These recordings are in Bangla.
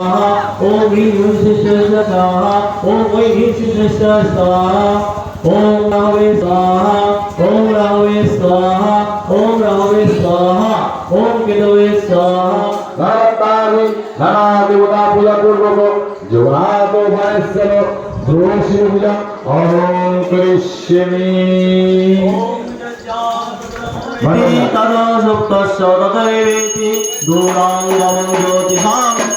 Om Hindu Shisha Saha Om Vai Hindu Shisha Saha Om Rave Saha Om Rave Saha Om Rave Saha Om Kedave Saha Bharatari Nana Devata Pula Purvako Juvato Bhaisalo Droshi Pula Om Krishyami Om Jaya Tada Sukta Sadata Eveti Durang Vaman Jyotisam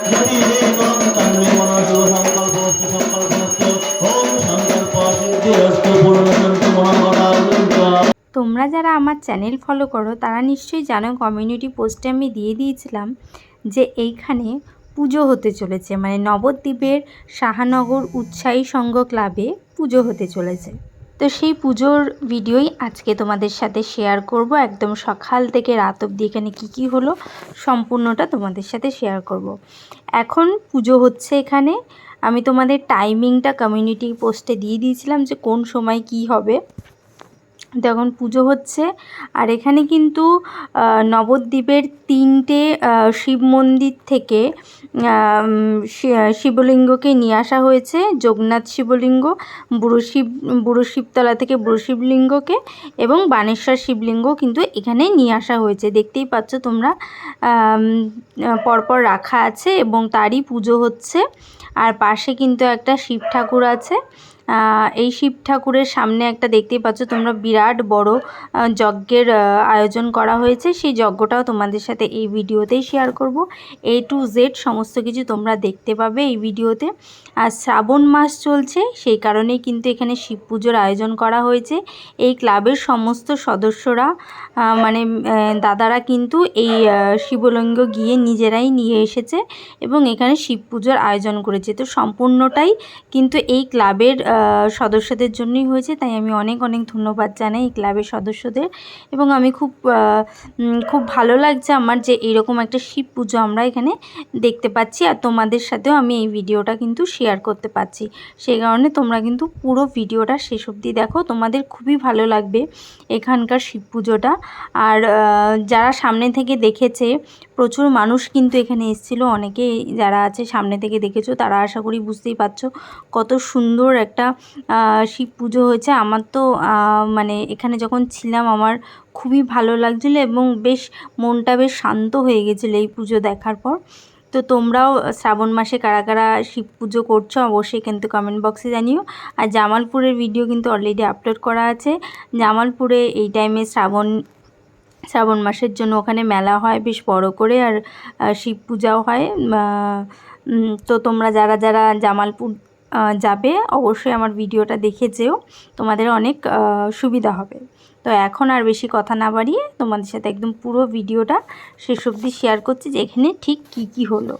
তোমরা যারা আমার চ্যানেল ফলো করো, তারা নিশ্চয়ই জানো কমিউনিটি পোস্টে আমি দিয়ে দিয়েছিলাম যে এইখানে পুজো হতে চলেছে। মানে নবদ্বীপের শাহানগর উৎসাহী সংঘ ক্লাবে পুজো হতে চলেছে। তো সেই পুজোর ভিডিওই আজকে তোমাদের সাথে শেয়ার করব। একদম সকাল থেকে রাত অবধি এখানে কী কী হলো সম্পূর্ণটা তোমাদের সাথে শেয়ার করব। এখন পুজো হচ্ছে এখানে। আমি তোমাদের টাইমিংটা কমিউনিটি পোস্টে দিয়ে দিয়েছিলাম যে কোন সময় কি হবে। তো এখন পুজো হচ্ছে। আর এখানে কিন্তু নবদ্বীপের তিনটে শিব মন্দির থেকে শিবলিঙ্গকে নিয়ে আসা হয়েছে। যোগনাথ শিবলিঙ্গ, বুড়ো শিব, বুড়ো শিবতলা থেকে বুড়ো শিবলিঙ্গকে এবং বানেশ্বর শিবলিঙ্গ কিন্তু এখানে নিয়ে আসা হয়েছে। দেখতেই পাচ্ছ তোমরা পরপর রাখা আছে এবং তারই পুজো হচ্ছে। আর পাশে কিন্তু একটা শিব ঠাকুর আছে। এই শিব ঠাকুরের সামনে একটা দেখতেই পাচ্ছ, তোমরা বিরাট বড় যজ্ঞের আয়োজন করা হয়েছে। সেই যজ্ঞটাও তোমাদের সাথে এই ভিডিওতেই শেয়ার করব। এ টু জেড সমস্ত কিছু তোমরা দেখতে পাবে এই ভিডিওতে। আর শ্রাবণ মাস চলছে, সেই কারণেই কিন্তু এখানে শিব পুজোর আয়োজন করা হয়েছে। এই ক্লাবের সমস্ত সদস্যরা মানে দাদারা কিন্তু এই শিবলিঙ্গ গিয়ে নিজেরাই নিয়ে এসেছে এবং এখানে শিব পুজোর আয়োজন করেছে। তো সম্পূর্ণটাই কিন্তু এই ক্লাবের সদস্যদের জন্যই হয়েছে, তাই আমি অনেক অনেক ধন্যবাদ জানাই এই ক্লাবের সদস্যদের। এবং আমি খুব খুব ভালো লাগছে আমার যে এরকম একটা শিব পুজো আমরা এখানে দেখতে পাচ্ছি আর তোমাদের সাথেও আমি এই ভিডিওটা কিন্তু শেয়ার করতে পারছি সেই কারণে তোমরা কিন্তু পুরো ভিডিওটা শেষ অবধি দেখো, তোমাদের খুবই ভালো লাগবে এখানকার শিব পুজোটা। আর যারা সামনে থেকে দেখেছে, প্রচুর মানুষ কিন্তু এখানে এসেছিল অনেকে যারা আছে সামনে থেকে দেখেছ, তারা আশা করি বুঝতেই পারছ কত সুন্দর একটা আহ, শিব পুজো হয়েছে। আমার তো মানে এখানে যখন ছিলাম আমার খুবই ভালো লাগছিল এবং বেশ মনটা বেশ শান্ত হয়ে গেছিল এই পুজো দেখার পর। তো তোমরাও শ্রাবণ মাসে কারা কারা শিব পুজো করছ অবশ্যই কিন্তু কমেন্ট বক্সে জানিও। আর জামালপুরের ভিডিও কিন্তু অলরেডি আপলোড করা আছে। জামালপুরে এই টাইমে শ্রাবণ শ্রাবণ মাসের জন্য ওখানে মেলা হয় বেশ বড় করে আর শিব পূজাও হয়। তো তোমরা যারা যারা জামালপুর যাবে, অবশ্যই আমার ভিডিওটা দেখে যেও। তোমাদের অনেক সুবিধা হবে। তো এখন আর বেশি কথা না বাড়িয়ে তোমাদের সাথে একদম পুরো ভিডিওটা শেষ অবধি শেয়ার করছি যে এখানে ঠিক কী কী হলো।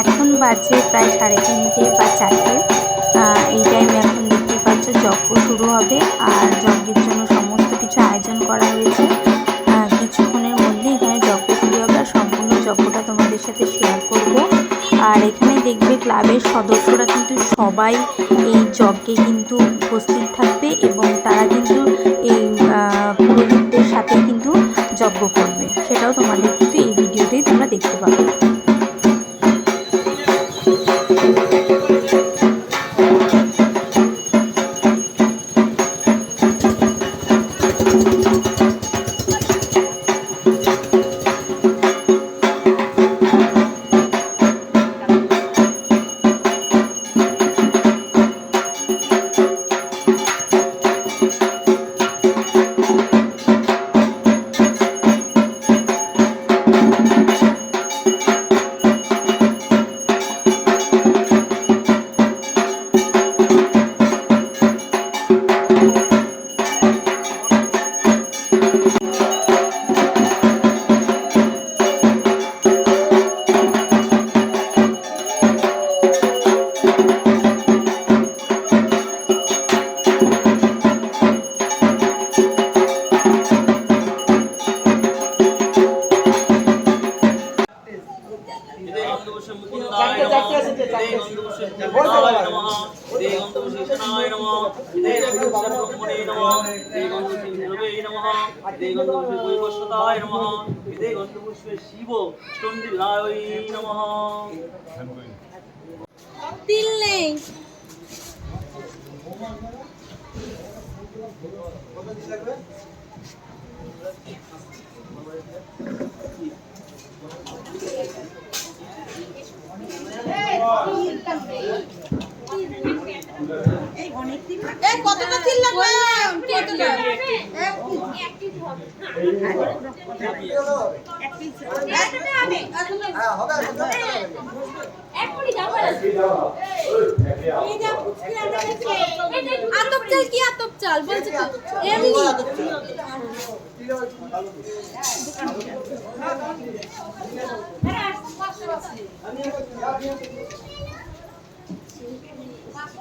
এখন বাজে প্রায় সাড়ে তিনটে বা চারটে। এই টাইমে এখন দেখতে পাচ্ছ যজ্ঞ শুরু হবে আর যজ্ঞের জন্য সমস্ত কিছু আয়োজন করা হয়েছে। কিছুক্ষণের মধ্যে এখানে যজ্ঞ শুরু হবে আর সম্পূর্ণ যজ্ঞটা তোমাদের সাথে শেয়ার করব। আর এখানে দেখবে ক্লাবের সদস্যরা কিন্তু সবাই এই যজ্ঞে কিন্তু উপস্থিত থাকবে এবং তারা কিন্তু শিব চন্ডিলায় নমঃ তিল নেই এই কতটা তিল লাগবে কেটে নাও। আতপ চাল কি আতপ চাল? বলছে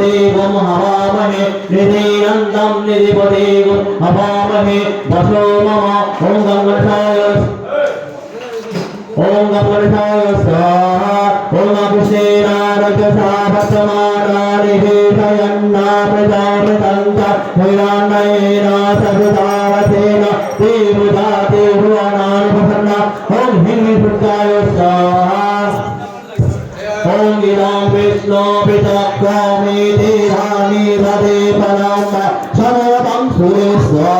దేవం హవామహే నిధీనందం నిధిపదేవం హవామహే వసో మమ ఓం గంగణాయ ఓం గంగణాయ స్వాహ ఓం అభిషేనారజసాభసమానాని హేషయన్నా ప్రజామృతంత వైరాన్నయేనా సభృతావసేన దేవజాతే భువనానుభవ ओम हिंदी पुत्राय ओम इलाम विष्णु पिता पितक्वामी देहानि रदे पनाता समवतं सुरेश्वर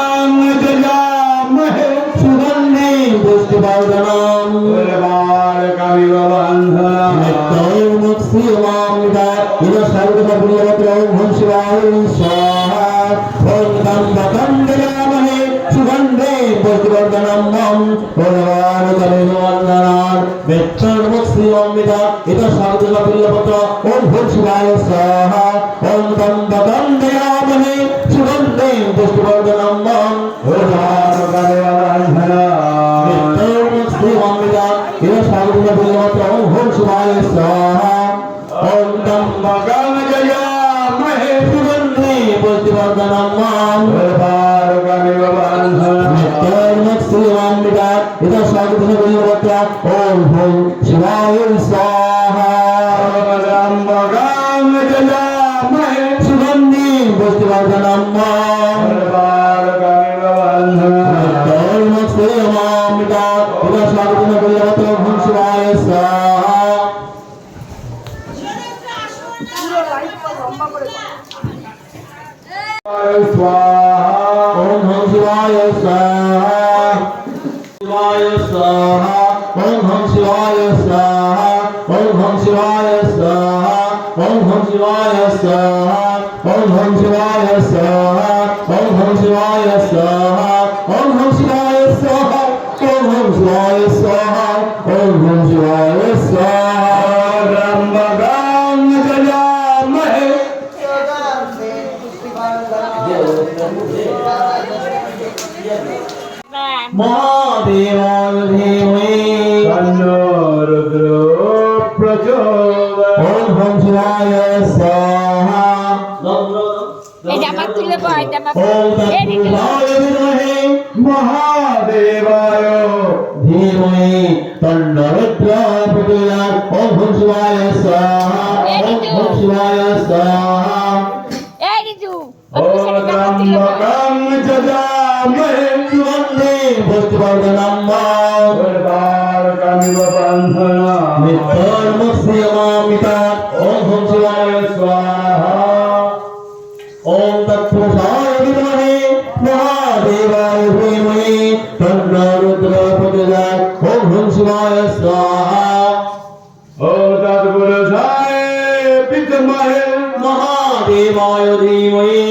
त्रौं शिवाय स्वाहा ॐ दं दं दयामहे सुगन्धे पुष्टिवर्धनम् भगवानुतनुवन्दनान् वेत्सर्वं श्रीमन्विता इतः शार्दुलप्रियपत्र ॐ भूं शिवाय स्वाहा ॐ दं दं दयामहे सुगन्धे पुष्टिवर्धनम् शिवाय स्वाहा राम राम जला सुगंधी पुष्पवर्धनम्मा स्वाहा ओम शिवाय स्वाहा शिवाय स्वाहा ओम हम शिवाय स्वाहा ओम हम शिवाय स्वाहा ओम हम शिवाय स्वाहा ओम हम शिवाय स्वाहा ওম হং শিলায় সাহা এটা আমার তুলে কয় এটা আমার মহাদেবায় ধীমহি তন্নরুদ্র প্রতিলাম ওম হং শিবায় সাহা ওম হং শিবায় সাহা এই রিজু ওম ব্রহ্মকম যজামহে সুগন্ধি পুষ্পবর্ধনম মা ब्रह्मगां जयामहे सुगन्धे पुष्टिवर्धनम् उर्वारुकमिव बन्धनम् नित्यर्मस्यमामिता ओम हम शिवाय स्वाहा ओम तत्पुरुषाय विद्महे महादेवाय धीमहि तन्नो रुद्रः प्रचोदयात् ओम हम शिवाय स्वाहा ॐ तत्पुरुषाय विद्महे महादेवाय धीमहि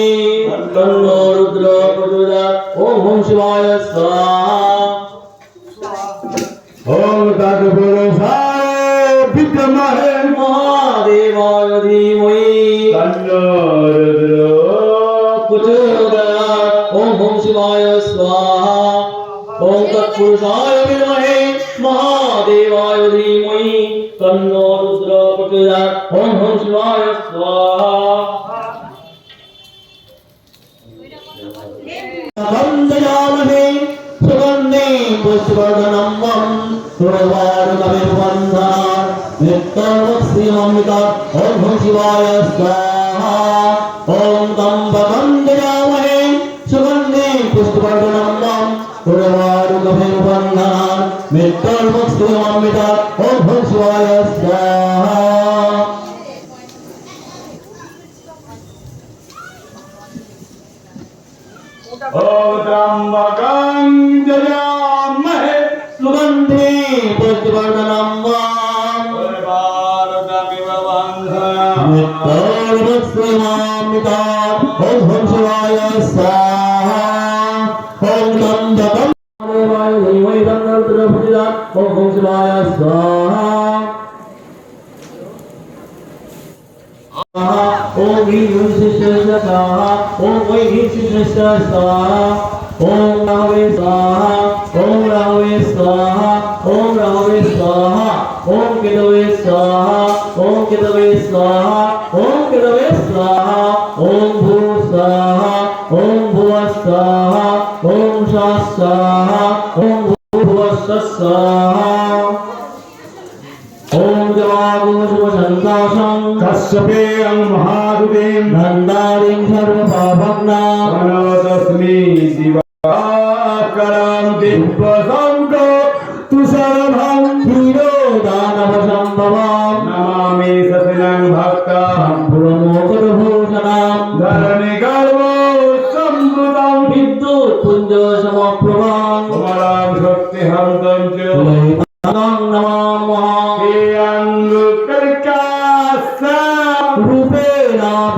तन्नो रुद्रः प्रचोदयात् ओम हम शिवाय स्वाहा प्रचोदयात् ओम हम शिवाय स्वाहा ओम तत्पुरुषाय विद्महे महादेवाय धीमहि तन्नो रुद्र प्रचोदयात् ओम हम शिवाय स्वाहा वन्दयामहे सुगन्धे पुष्पवर्धनं वं सुरवारुकविर्वन्धा नित्यमस्यममिता ॐ हम शिवाय स्वाहा ॐ तं कुरवारुकभिर्वन्दनान् मित्तर्मुक्तिमन्विता ॐ भुस्वाय स्वाहा त्र्यम्बकं जयामहे सुगन्धि पुष्टिवर्धनम् वा मित्तर्मुक्तिमान्विता ॐ भुस्वाय स्वाहा Om Shivaya Swaha Swaha Om Vishishya Swaha Om Vishishya Swaha Om Rahve Swaha Om Rahve Swaha Om Rahve Swaha Om Kedave Swaha Om Kedave Swaha Om Kedave Swaha Om Bhu Om Bhuva Om Shah Om Bhuva Swaha शिवसन्तासं कश्यपेयं महादुरीं भण्डारीं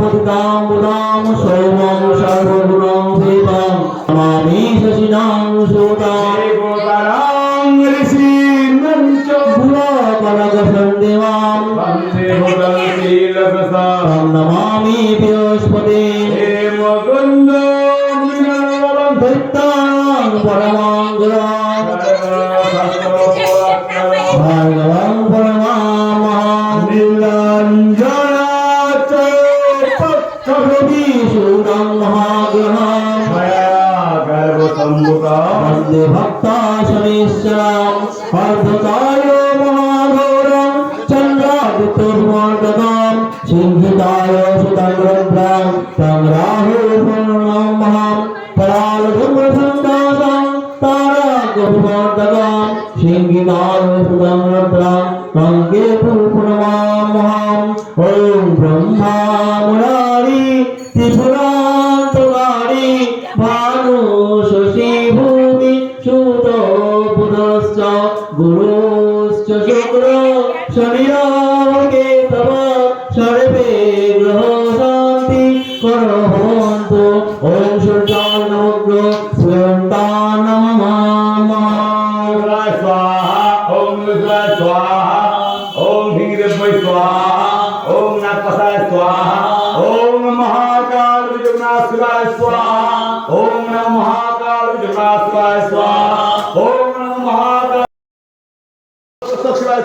রূপেণ পতিতাং বুধাং সৌমং সর্বগুণং দেবং নমামি বন্দে ভক্তা শনিশ্বরম অর্ধকায় মহাঘোরম চন্দ্রাদিত্যমর্দগম সিংহিতায় সুতন্দ্রভ্রাম তং রাহু পূর্ণম মহাম পরালধুম্রসন্দাসং তারাগমর্দগম সিংহিতায় সুতন্দ্রভ্রাম তং কেতু পূর্ণমামহম ওম ব্রহ্মা মুরারি ত্রিপুরান্তকারী Guru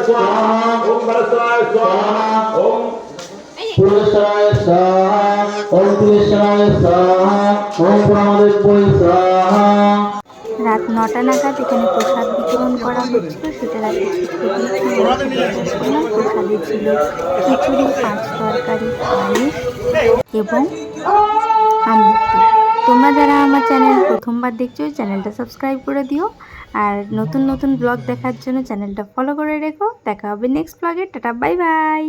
स्वाहा ओम भरतवाय स्वाहा ओम পুরুষায় স্বাহা ওম কৃষ্ণায় স্বাহা ওম প্রমদেব্যই স্বাহা রাত নটা নাগাদ এখানে প্রসাদ বিতরণ করা হচ্ছিল সেটা রাতে প্রসাদে ছিল খিচুড়ি পাঁচ তরকারি পায়েস এবং আমৃত্যু তোমরা যারা আমার চ্যানেল প্রথমবার দেখছো চ্যানেলটা সাবস্ক্রাইব করে দিও আর নতুন নতুন ব্লগ দেখার জন্য চ্যানেলটা ফলো করে রেখো। দেখা হবে নেক্সট ব্লগে টাটা বাই বাই